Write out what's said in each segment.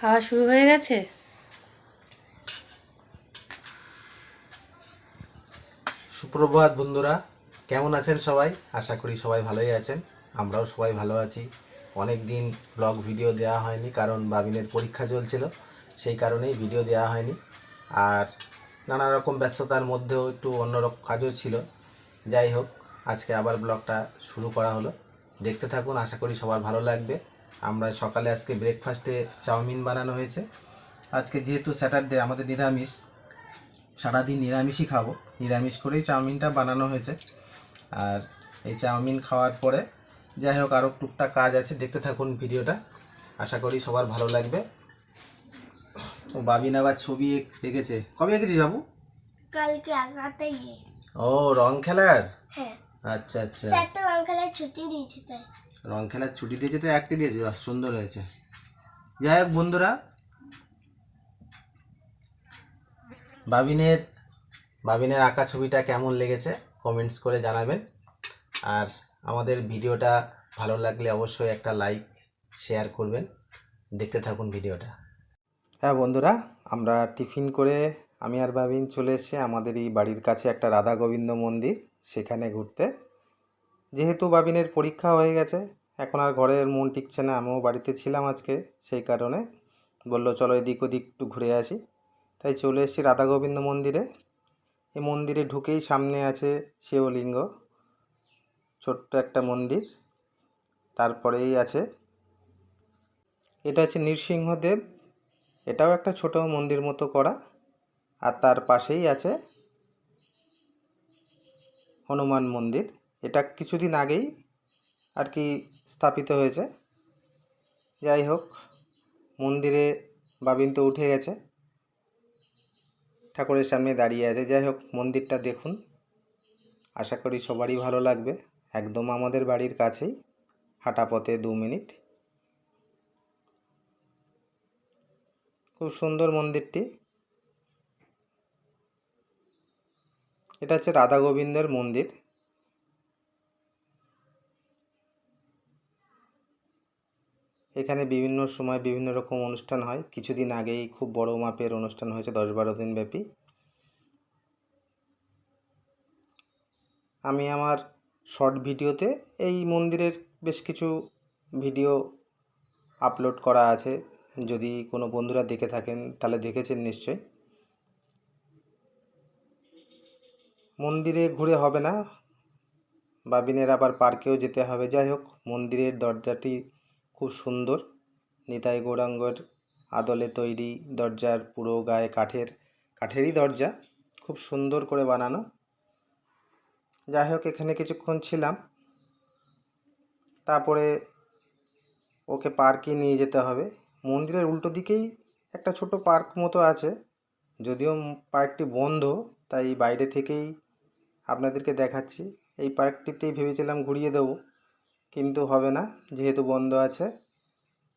খাওয়া শুরু হয়ে গেছে? সুপ্রভাত বন্ধুরা, কেমন আছেন সবাই? আশা করি সবাই ভালোই আছেন। আমরাও সবাই ভালো আছি। অনেক দিন ব্লগ ভিডিও দেওয়া হয়নি, কারণ বাবিনের পরীক্ষা চলছিল, সেই কারণেই ভিডিও দেওয়া হয়নি। আর নানা রকম ব্যস্ততার মধ্যেও একটু অন্যরকম কাজও ছিল। যাই হোক, আজকে আবার ব্লগটা শুরু করা হলো। দেখতে থাকুন, আশা করি সবার ভালো লাগবে। আমরা সকালে আজকে ব্রেকফাস্টে চাউমিন বানানো হয়েছে। আজকে যেহেতু স্যাটারডে আমাদের নিরামিষ সারাদিন নিরামিষই খাব। নিরামিষ করেই চাউমিনটা বানানো হয়েছে। আর এই চাউমিন খাওয়ার পরে যাই হোক আরও টুকটাক কাজ আছে। দেখতে থাকুন ভিডিওটা। আশা করি সবার ভালো লাগবে। ও বাবিন আবার ছবি এঁক- এঁকেছে। কবে এঁকেছিস বাবু? কালকে ও রং খেলার? হ্যাঁ। আচ্ছা আচ্ছা। রং খেলায় ছুটি দিয়েছে তাই। রং খেলার ছুটি দিয়েছে তো আঁকতে দিয়েছে সুন্দর হয়েছে। যাই হোক বন্ধুরা, বাবিনের বাবিনের আঁকা ছবিটা কেমন লেগেছে কমেন্টস করে জানাবেন। আর আমাদের ভিডিওটা ভালো লাগলে অবশ্যই একটা লাইক, শেয়ার করবেন। দেখতে থাকুন ভিডিওটা। হ্যাঁ বন্ধুরা, আমরা টিফিন করে আমি আর বাবিন চলে এসেছি আমাদের এই বাড়ির কাছে একটা রাধা গোবিন্দ মন্দির, সেখানে ঘুরতে। যেহেতু বাবিনের পরীক্ষা হয়ে গেছে এখন আর ঘরের মন টিকছে না, আমিও বাড়িতে ছিলাম আজকে, সেই কারণে বলল, চলো এদিক ওদিক একটু ঘুরে আসি। তাই চলে এসেছি রাধা গোবিন্দ মন্দিরে। এই মন্দিরে ঢুকেই সামনে আছে শিবলিঙ্গ, ছোট্ট একটা মন্দির। তারপরেই আছে, এটা হচ্ছে নৃসিংহদেব। এটাও একটা ছোট মন্দির মতো করা। আর তার পাশেই আছে হনুমান মন্দির। এটা কিছুদিন আগেই আর কি স্থাপিত হয়েছে। যাই হোক, মন্দিরে বাবিন তো উঠে গেছে। ঠাকুরের সামনে দাঁড়িয়ে আছে। যাই হোক, মন্দিরটা দেখুন। আশা করি সবারই ভালো লাগবে। একদম আমাদের বাড়ির কাছেই। হাঁটা পথে দু মিনিট। খুব সুন্দর মন্দিরটি। এটা হচ্ছে রাধা গোবিন্দের মন্দির। এখানে বিভিন্ন সময় বিভিন্ন রকম অনুষ্ঠান হয়। কিছুদিন আগেই খুব বড় মাপের অনুষ্ঠান হয়েছে দশ বারো দিন ব্যাপী। আমি আমার শর্ট ভিডিওতে এই মন্দিরের বেশ কিছু ভিডিও আপলোড করা আছে। যদি কোনো বন্ধুরা দেখে থাকেন, তাহলে দেখেছেন নিশ্চয়ই। মন্দিরে ঘুরে হবে না, বাবিনের আবার পার্কেও যেতে হবে। যাই হোক, মন্দিরের দরজাটি খুব সুন্দর। নিতাই গৌরাঙ্গর আদলে তৈরি দরজার পুরো গায়ে কাঠের, কাঠেরই দরজা। খুব সুন্দর করে বানানো। যাই হোক এখানে কিছুক্ষণ ছিলাম। তারপরে ওকে পার্কে নিয়ে যেতে হবে। মন্দিরের উল্টো দিকেই একটা ছোট পার্ক মতো আছে। যদিও পার্কটি বন্ধ, তাই বাইরে থেকেই আপনাদেরকে দেখাচ্ছি। এই পার্কটিতেই ভেবেছিলাম ঘুরিয়ে দেবো। কিন্তু হবে না, যেহেতু বন্ধ আছে।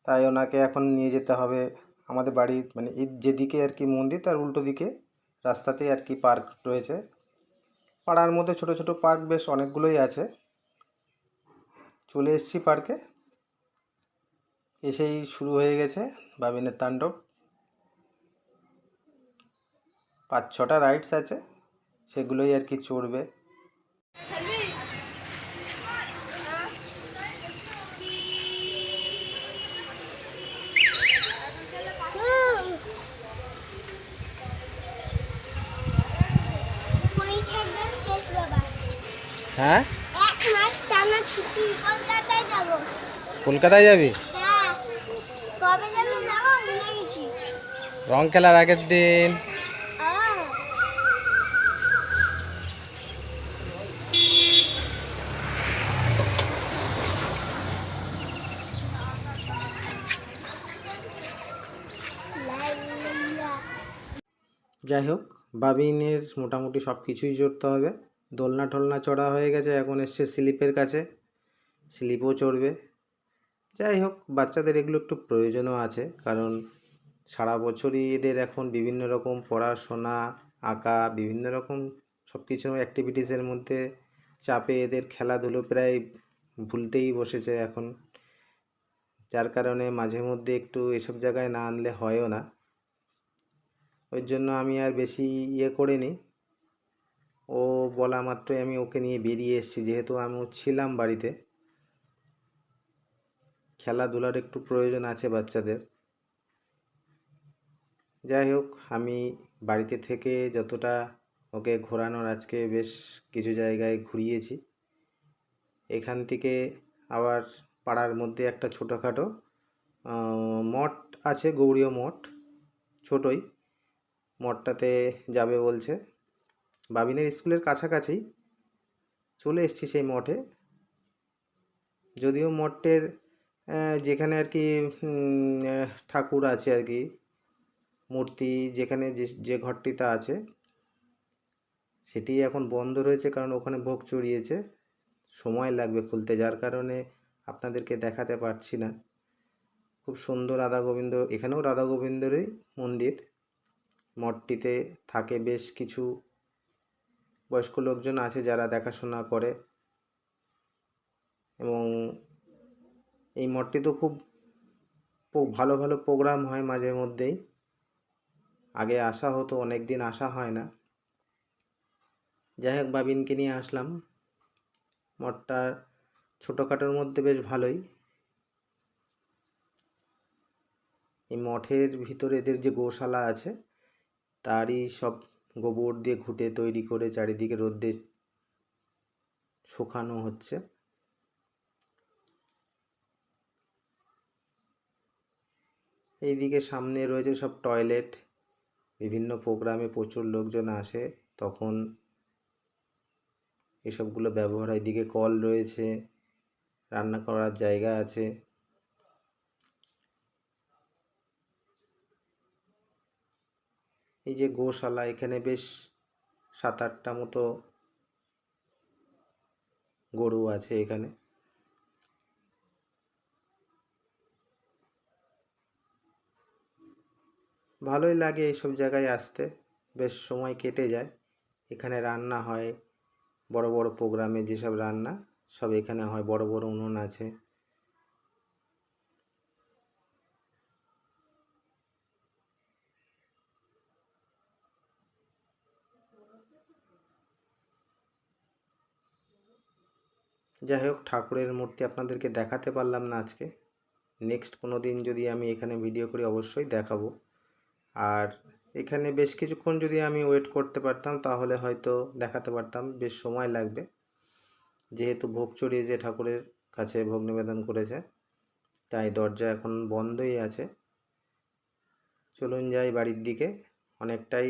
তাই ওনাকে এখন নিয়ে যেতে হবে আমাদের বাড়ির মানে যেদিকে আর কি মন্দির, তার উল্টো দিকে রাস্তাতেই আর কি পার্ক রয়েছে। পাড়ার মধ্যে ছোট ছোট পার্ক বেশ অনেকগুলোই আছে। চলে এসেছি পার্কে। এসেই শুরু হয়ে গেছে বাবিনের তাণ্ডব। পাঁচ ছটা রাইডস আছে, সেগুলোই আর কি চড়বে পরীক্ষা একদম শেষ বাবা হ্যাঁ? এক মাস টানা ছুটি কলকাতায় যাব। কলকাতায় যাবি? হ্যাঁ। কবে যাব যাব ভুলে গেছি। রং খেলার আগের দিন। লা। যাই হোক বাবিনের মোটামুটি সব কিছুই চড়তে হবে। দোলনা টোলনা চড়া হয়ে গেছে, এখন এসছে স্লিপের কাছে। স্লিপও চড়বে। যাই হোক, বাচ্চাদের এগুলো একটু প্রয়োজনও আছে, কারণ সারা বছরই এদের এখন বিভিন্ন রকম পড়াশোনা, আঁকা, বিভিন্ন রকম সব কিছু অ্যাক্টিভিটিসের মধ্যে চাপে এদের খেলাধুলো প্রায় ভুলতেই বসেছে এখন। যার কারণে মাঝে মধ্যে একটু এসব জায়গায় না আনলে হয়ও না। ওই জন্য আমি আর বেশি ইয়ে করিনি। ও বলা মাত্রই আমি ওকে নিয়ে বেরিয়ে এসেছি, যেহেতু আমি ছিলাম বাড়িতে। খেলাধুলার একটু প্রয়োজন আছে বাচ্চাদের। যাই হোক, আমি বাড়িতে থেকে যতটা ওকে ঘোরানোর আজকে বেশ কিছু জায়গায় ঘুরিয়েছি। এখান থেকে আবার পাড়ার মধ্যে একটা ছোটোখাটো মঠ আছে গৌড়ীয় মঠ, ছোটই। মঠটাতে যাবে বলছে। বাবিনের স্কুলের কাছাকাছি চলে এসেছি সেই মঠে। যদিও মঠের যেখানে আর কি ঠাকুর আছে আর কি, মূর্তি যেখানে যে যে ঘরটিতে আছে, সেটি এখন বন্ধ রয়েছে কারণ ওখানে ভোগ চড়িয়েছে। সময় লাগবে খুলতে, যার কারণে আপনাদেরকে দেখাতে পারছি না। খুব সুন্দর রাধা গোবিন্দ, এখানেও রাধা গোবিন্দরই মন্দির। মঠটিতে থাকে বেশ কিছু বয়স্ক লোকজন আছে যারা দেখাশোনা করে। এবং এই মঠটি তো খুব ভালো ভালো প্রোগ্রাম হয় মাঝে মধ্যেই। আগে আসা হতো অনেক দিন আসা হয় না। যাই হোক, বাবিনকে নিয়ে আসলাম। মঠটা ছোটোখাটোর মধ্যে বেশ ভালোই। এই মঠের ভিতরে এদের যে গোশালা আছে, তারই সব গোবর দিয়ে ঘুঁটে তৈরি করে চারিদিকে রোদ্দে শুকানো হচ্ছে। এইদিকে সামনে রয়েছে সব টয়লেট। বিভিন্ন প্রোগ্রামে প্রচুর লোকজন আসে। তখন এসবগুলো ব্যবহার এদিকে কল রয়েছে। রান্না করার জায়গা আছে। এই যে গোশালা, এখানে বেশ সাত আটটা মতো গরু আছে এখানে। ভালোই লাগে এইসব জায়গায় আসতে, বেশ সময় কেটে যায়। এখানে রান্না হয়, বড় বড় প্রোগ্রামে যেসব রান্না, সব এখানে হয়, বড় বড় উনুন আছে। যাই হোক ঠাকুরের মূর্তি আপনাদেরকে দেখাতে পারলাম না আজকে। নেক্সট কোনো দিন যদি আমি এখানে ভিডিও করি, অবশ্যই দেখাবো। আর এখানে বেশ কিছুক্ষণ যদি আমি ওয়েট করতে পারতাম, তাহলে হয়তো দেখাতে পারতাম, বেশ সময় লাগবে। যেহেতু ভোগ চড়িয়ে যে ঠাকুরের কাছে, ভোগ নিবেদন করেছে, তাই দরজা এখন বন্ধই আছে। চলুন যাই বাড়ির দিকে। অনেকটাই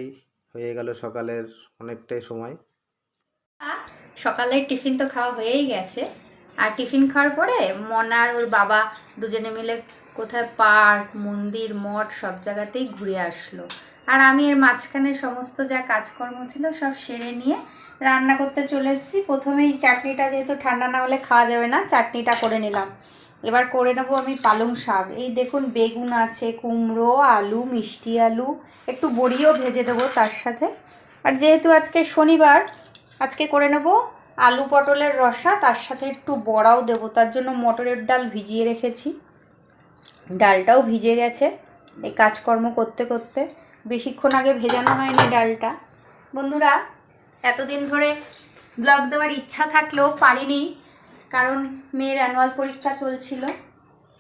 হয়ে গেল সকালের, অনেকটাই সময়। সকালের টিফিন তো খাওয়া হয়েই গেছে। আর টিফিন খাওয়ার পরে মনার ওর বাবা দুজনে মিলে কোথায় পার্ক, মন্দির, মঠ সব জায়গাতেই ঘুরে আসলো। আর আমি এর মাঝখানে সমস্ত যা কাজকর্ম ছিল সব সেরে নিয়ে রান্না করতে চলে এসেছি। প্রথমেই চাটনিটা যেহেতু ঠান্ডা না হলে খাওয়া যাবে না, চাটনিটা করে নিলাম। এবার করে নেব আমি পালং শাক। এই দেখুন বেগুন আছে, কুমড়ো, আলু, মিষ্টি আলু, একটু বড়িও ভেজে দেবো তার সাথে। আর যেহেতু আজকে শনিবার আজকে করে নেব আলু পটলের রসা, তার সাথে একটু বড়াও দেবো, তার জন্য মটরের ডাল ভিজিয়ে রেখেছি। ডালটাও ভিজে গেছে এই কাজকর্ম করতে করতে। বেশিক্ষণ আগে ভেজানো হয়নি ডালটা। বন্ধুরা, এতদিন ধরে ব্লগ দেওয়ার ইচ্ছা থাকলেও পারিনি, কারণ মেয়ের অ্যানুয়াল পরীক্ষা চলছিল।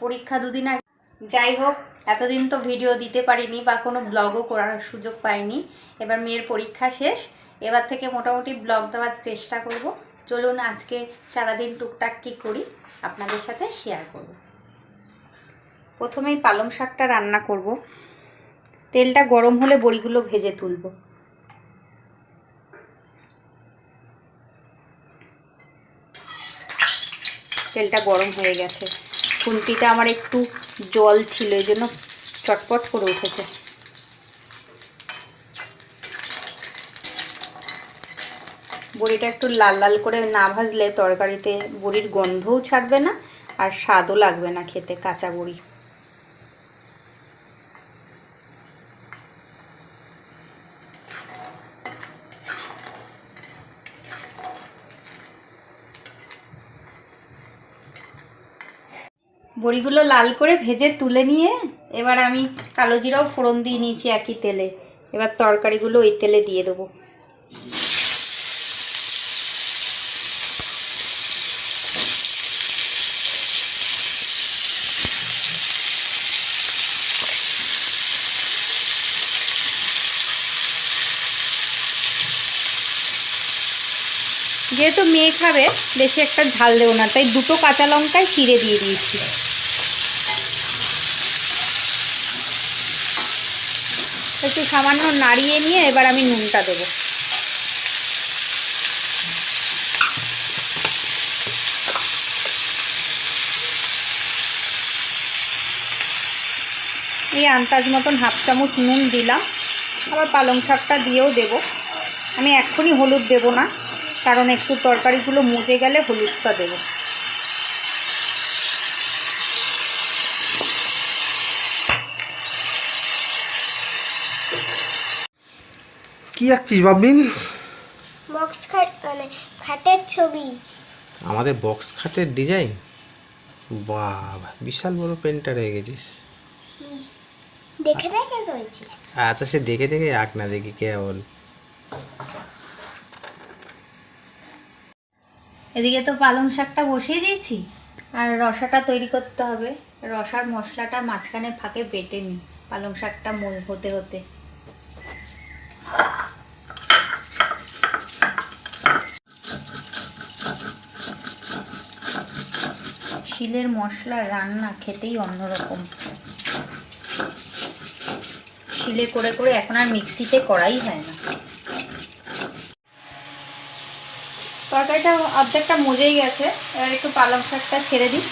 পরীক্ষা দুদিন আগে। যাই হোক, এতদিন তো ভিডিও দিতে পারিনি বা কোনো ব্লগও করার সুযোগ পাইনি। এবার মেয়ের পরীক্ষা শেষ। এবার থেকে মোটামুটি ব্লগ দেওয়ার চেষ্টা করব। চলুন আজকে সারাদিন টুকটাক কী করি আপনাদের সাথে শেয়ার করব। প্রথমেই পালং শাকটা রান্না করব। তেলটা গরম হলে বড়িগুলো ভেজে তুলব। তেলটা গরম হয়ে গেছে। খুন্তিটা আমার একটু জল ছিল এই জন্য চটপট করে উঠেছে। বড়িটা একটু লাল লাল করে না ভাজলে তরকারিতে বড়ির গন্ধও ছাড়বে না আর স্বাদও লাগবে না খেতে, কাঁচা বড়ি। বড়িগুলো লাল করে ভেজে তুলে নিয়ে এবার আমি কালো জিরাও ফোড়ন দিয়ে নিয়েছি একই তেলে। এবার তরকারিগুলো ওই তেলে দিয়ে দেবো। যেহেতু মেয়ে খাবে, বেশি একটা ঝাল দেবো না। তাই দুটো কাঁচা লঙ্কায় চিড়ে দিয়ে দিয়েছি। একটু সামান্য নাড়িয়ে নিয়ে এবার আমি নুনটা দেবো। এই আন্দাজ মতন হাফ চামচ নুন দিলাম। আবার পালং শাকটা দিয়েও দেবো। আমি এক্ষুনি হলুদ দেবো না। কারণ একটু তরকারিগুলো মুজে গেলে হলুদটা দেবো। কি আঁকছিস বাবলিন বক্স খাট মানে খাটের ছবি। আমাদের বক্স খাটের ডিজাইন? বাবা বিশাল বড় পেনটা রয়ে গেছিস। দেখে দেখে করেছি। আচ্ছা সে দেখে দেখে আঁক না দেখি কেমন এদিকে তো পালং শাকটা বসিয়ে দিয়েছি। আর রসাটা তৈরি করতে হবে। রসার মশলাটা মাঝখানে ফাঁকে বেটে নিই, পালং শাকটা মোল হতে হতে। শিলের মশলা রান্না খেতেই অন্যরকম। শিলে করে করে এখন আর মিক্সিতে করাই হয় না। তরকারিটা অর্ধেকটা মজেই গেছে। এবার একটু পালং শাকটা ছেড়ে দিই।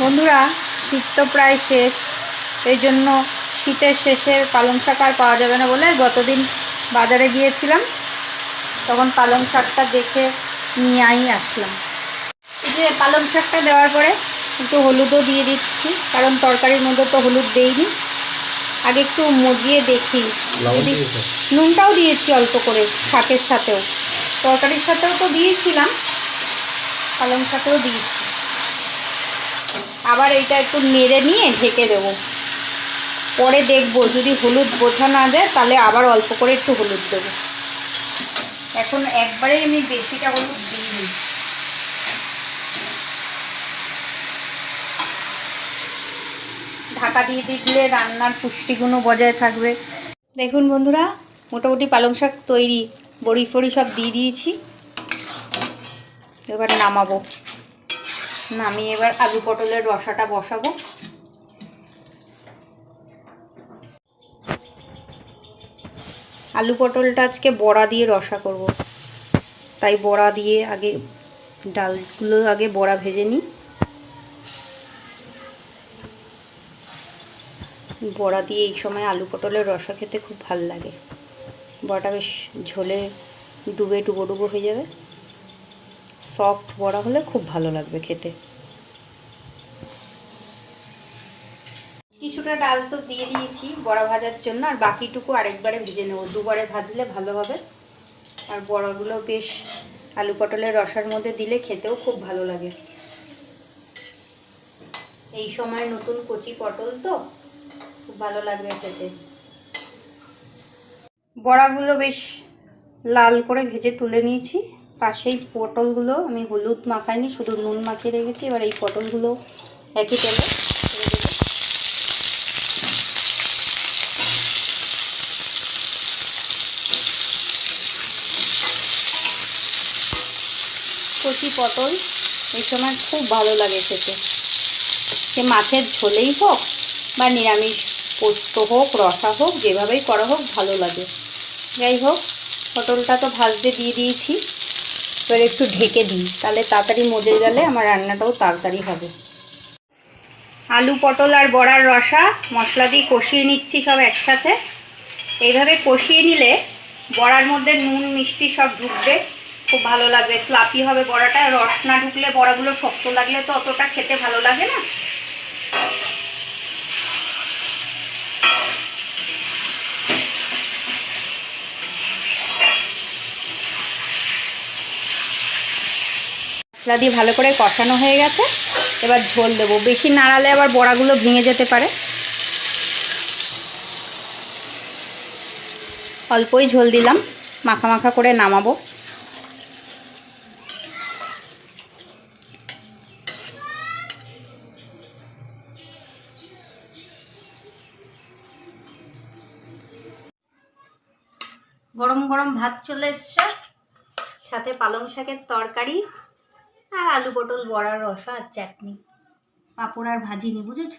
বন্ধুরা, শীত তো প্রায় শেষ। এই জন্য শীতের শেষে পালং শাক আর পাওয়া যাবে না বলে গতদিন বাজারে গিয়েছিলাম। তখন পালং শাকটা দেখে নিয়ে আসলাম। যে পালং শাকটা দেওয়ার পরে একটু হলুদও দিয়ে দিচ্ছি কারণ তরকারির মধ্যে তো হলুদ দেইনি। আগে একটু মজিয়ে দেখি। যদি নুনটাও দিয়েছি অল্প করে শাকের সাথেও। তরকারির সাথেও তো দিয়েছিলাম পালং শাকেও দিয়েছি। আবার এইটা একটু নেড়ে নিয়ে ঢেকে দেবো। পরে দেখব যদি হলুদ বোঝা না যায় তাহলে আবার অল্প করে একটু হলুদ দেবো। এখন একবারেই আমি বেশিটা হলুদ দিইনি ঢাকা দিয়ে দিলে রান্নার পুষ্টিগুণও বজায় থাকবে। দেখুন বন্ধুরা, মোটামুটি পালং শাক তৈরি, বড়ি ফড়ি সব দিয়ে দিয়েছি। এবার নামাবো। নামিয়ে এবার আলু পটলের রসাটা বসাবো। আলু পটলটা আজকে বড়া দিয়ে রসা করব। তাই বড়া দিয়ে আগে ডালগুলো আগে বড়া ভেজে নিই। বড়া দিয়ে এই সময় আলু পটলের রসা খেতে খুব ভালো লাগে। বড়াটা বেশ ঝোলে ডুবে ডুবো ডুবো হয়ে যাবে। সফট বড়া হলে খুব ভালো লাগবে খেতে। কিছুটা ডাল তো দিয়ে দিয়েছি বড়া ভাজার জন্য, আর বাকিটুকু আরেকবারে ভেজে নেব। দুবারে ভাজলে ভালো হবে। আর বড়াগুলো বেশ আলু পটলের রসার মধ্যে দিলে খেতেও খুব ভালো লাগে। এই সময় নতুন কচি পটল তো খুব ভালো লাগবে খেতে। বড়াগুলো বেশ লাল করে ভেজে তুলে নিয়েছি। পাশেই পটলগুলো আমি হলুদ মাখাইনি, শুধু নুন মাখিয়ে রেখেছি। এবার এই পটলগুলো একই তেলে কচি পটল এই সময় খুব ভালো লাগে খেতে। সে মাছের ঝোলেই হোক বা নিরামিষ। পোস্ত হোক, রসা হোক, যেভাবেই করা হোক ভালো লাগে। যাই হোক, পটলটা তো ভাজতে দিয়ে দিয়েছি। এবার একটু ঢেকে দিই, তাহলে তাড়াতাড়ি মজে গেলে আমার রান্নাটাও তাড়াতাড়ি হবে। আলু পটল আর বড়ার রসা, মশলা দিয়ে কষিয়ে নিচ্ছি সব একসাথে। এইভাবে কষিয়ে নিলে বড়ার মধ্যে নুন, মিষ্টি সব ঢুকবে। খুব ভালো লাগবে ফ্লাপি হবে বড়াটা। রস না ঢুকলে বড়াগুলো শক্ত লাগলে তো অতটা খেতে ভালো লাগে না। মশলা দিয়ে ভালো করে কষানো হয়ে গেছে। এবার ঝোল দেবো। বেশি নাড়ালে আবার বড়াগুলো ভেঙে যেতে পারে। অল্পই ঝোল দিলাম। মাখা মাখা করে নামাবো। গরম গরম ভাত চলে এসছে। সাথে পালং শাকের তরকারি। আর আলু পটল বড়ার রসা আর চাটনি। পাঁপড় আর ভাজিনি বুঝেছ?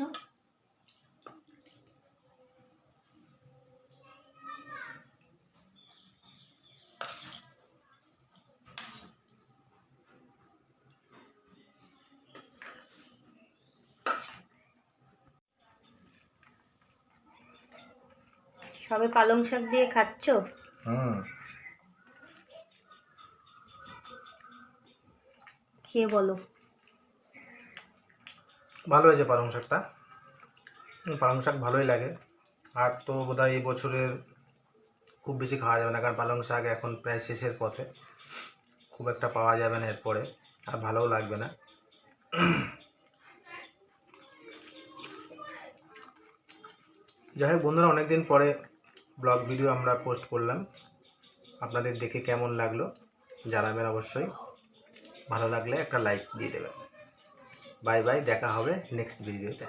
সবে পালং শাক দিয়ে খাচ্ছো? হুম। খেয়ে বলো। ভালো হয়েছে পালং শাকটা। পালং শাক ভালোই লাগে। আর তো বোধহয় এই বছরের খুব বেশি খাওয়া যাবে না, কারণ পালং শাক এখন প্রায় শেষের পথে। খুব একটা পাওয়া যাবে না এরপরে, আর ভালোও লাগবে না। যাই হোক বন্ধুরা, অনেকদিন পরে ব্লগ ভিডিও আমরা পোস্ট করলাম। আপনাদের দেখে কেমন লাগল জানাবেন অবশ্যই। ভালো লাগলে একটা লাইক দিয়ে দেবেন। বাই বাই দেখা হবে নেক্সট ভিডিওতে